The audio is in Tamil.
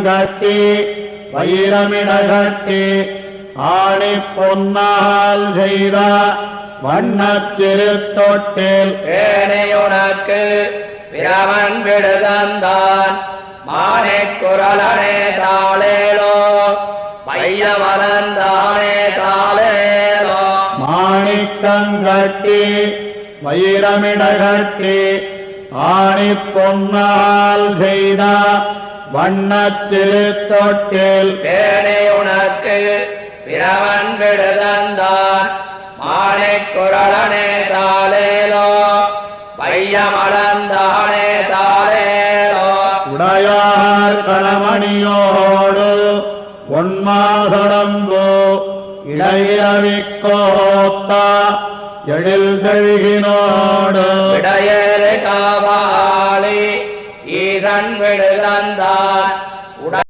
மாணிக்கங்கட்டி வைரமிடகட்டி ஆணி பொன்னால் செய்த வண்ணத் திருத்தொட்டில். ஏனையுனக்கு பிரமன் விடுதந்தான் மானே குரலனே தாளேலோ பையமலந்தானே தாளேலோ. மாணிக்கங்கட்டி வைரமிடகட்டி ஆணி பொன்னால் செய்த வண்ணத் திருத்தொட்டில் ஏனையுனக்கு பிரமன் விடுதந்தான். மானே குரலனே தாளேலோ பையமலந்தானே தாளேலோ. உடையார் களமணியோடு பொன்மாசடம்போ இடையவிக்கோத்தா எழில் கழுகினோடு. காவா தன் விடுதான்